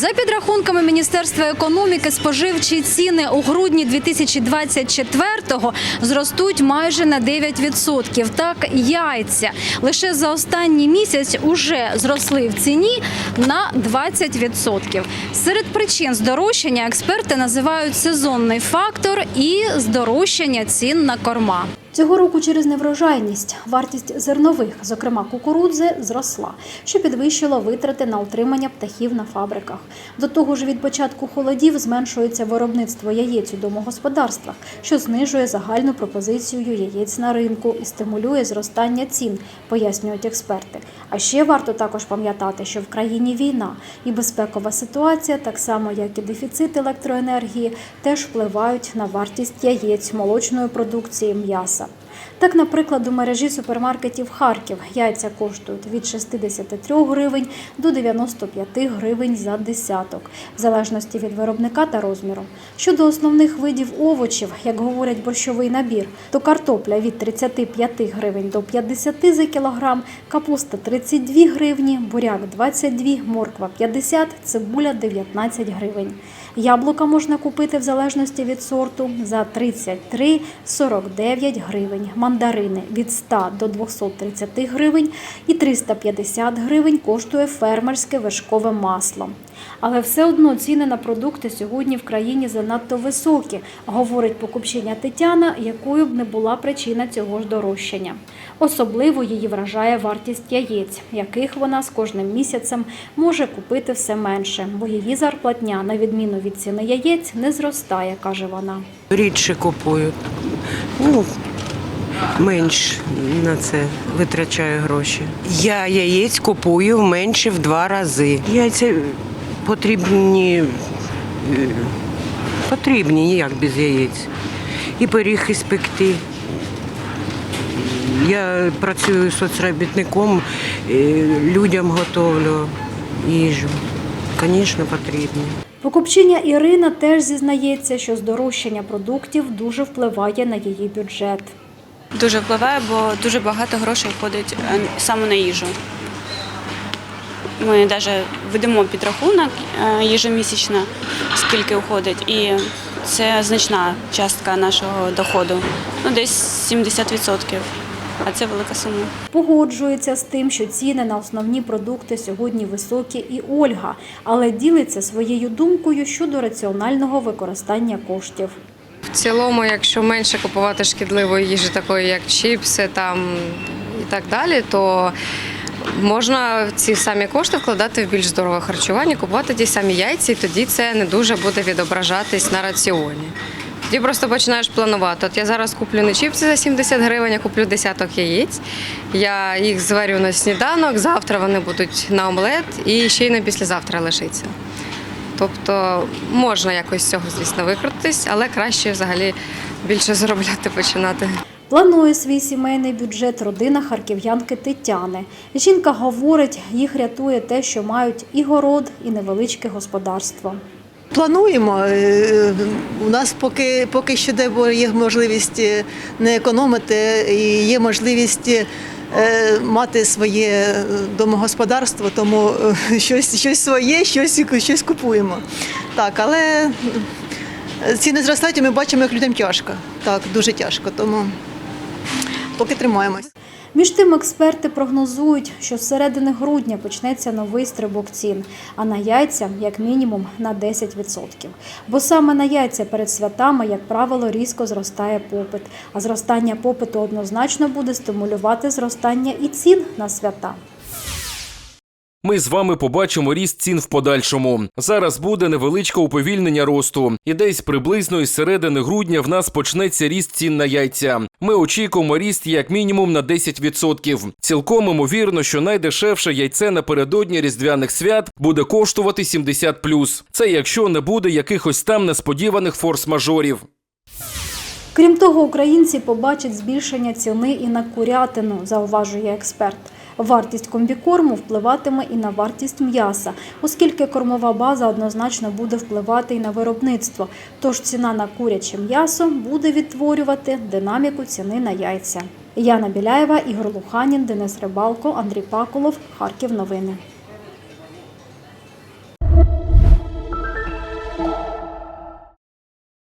За підрахунками Міністерства економіки, споживчі ціни у грудні 2024-го зростуть майже на 9%. Так, яйця лише за останній місяць уже зросли в ціні на 20%. Серед причин здорожчання експерти називають сезонний фактор і здорожчання цін на корма. Цього року через неврожайність вартість зернових, зокрема кукурудзи, зросла, що підвищило витрати на утримання птахів на фабриках. До того ж, від початку холодів зменшується виробництво яєць у домогосподарствах, що знижує загальну пропозицію яєць на ринку і стимулює зростання цін, пояснюють експерти. А ще варто також пам'ятати, що в країні війна і безпекова ситуація, так само як і дефіцит електроенергії, теж впливають на вартість яєць, молочної продукції, м'яса. Так, наприклад, у мережі супермаркетів Харків яйця коштують від 63 гривень до 95 гривень за десяток, в залежності від виробника та розміру. Щодо основних видів овочів, як говорять борщовий набір, то картопля від 35 гривень до 50 за кілограм, капуста 32 гривні, буряк 22, морква 50, цибуля 19 гривень. Яблука можна купити в залежності від сорту за 33-49 гривень, мандарини від 100 до 230 гривень і 350 гривень коштує фермерське вершкове масло. Але все одно ціни на продукти сьогодні в країні занадто високі, говорить покупчиня Тетяна, якою б не була причина цього ж дорожчання. Особливо її вражає вартість яєць, яких вона з кожним місяцем може купити все менше, бо її зарплатня, на відміну від ціни яєць, не зростає, каже вона. Рідше купую. Ну, менш на це витрачаю гроші. Я яєць купую менше в два рази. Яйця потрібні, е, потрібні ніяк без яєць. І пиріг іспекти. Я працюю соцробітником, е, людям готовлю їжу. Звісно, потрібні. Покупчиня Ірина теж зізнається, що здорожчання продуктів дуже впливає на її бюджет. Дуже впливає, бо дуже багато грошей входить е, саме на їжу. Ми навіть ведемо підрахунок е, ежемісячно, скільки входить, і це значна частка нашого доходу. Ну, десь 70%. А це велика сума. Погоджується з тим, що ціни на основні продукти сьогодні високі, і Ольга, але ділиться своєю думкою щодо раціонального використання коштів. В цілому, якщо менше купувати шкідливої їжі, такої як чіпси там і так далі, то можна ці самі кошти вкладати в більш здорове харчування, купувати ті самі яйця, і тоді це не дуже буде відображатись на раціоні. Тоді просто починаєш планувати. От я зараз куплю не чіпси за 70 гривень, я куплю десяток яєць. Я їх зварю на сніданок, завтра вони будуть на омлет і ще й на післязавтра лишиться. Тобто можна якось з цього, звісно, викрутитись, але краще взагалі більше заробляти починати. Планує свій сімейний бюджет родина харків'янки Тетяни. Жінка говорить, їх рятує те, що мають і город, і невеличке господарство. Плануємо. Е, У нас поки, поки що де є можливість е, не економити і є можливість е, мати своє е, домогосподарство, тому е, щось, щось своє, щось, щось купуємо. Так, але е, ціни зростають, і ми бачимо, як людям тяжко. Так, дуже тяжко. Тому поки тримаємось. Між тим, експерти прогнозують, що з середини грудня почнеться новий стрибок цін, а на яйця як мінімум на 10%. Бо саме на яйця перед святами, як правило, різко зростає попит. А зростання попиту однозначно буде стимулювати зростання і цін на свята. Ми з вами побачимо ріст цін в подальшому. Зараз буде невеличке уповільнення росту, і десь приблизно із середини грудня в нас почнеться ріст цін на яйця. Ми очікуємо ріст як мінімум на 10%. Цілком імовірно, що найдешевше яйце напередодні різдвяних свят буде коштувати 70+. Це якщо не буде якихось там несподіваних форс-мажорів. Крім того, українці побачать збільшення ціни і на курятину, зауважує експерт. Вартість комбікорму впливатиме і на вартість м'яса, оскільки кормова база однозначно буде впливати і на виробництво. Тож ціна на куряче м'ясо буде відтворювати динаміку ціни на яйця. Яна Біляєва, Ігор Луханін, Денис Рибалко, Андрій Паколов, Харків. Новини.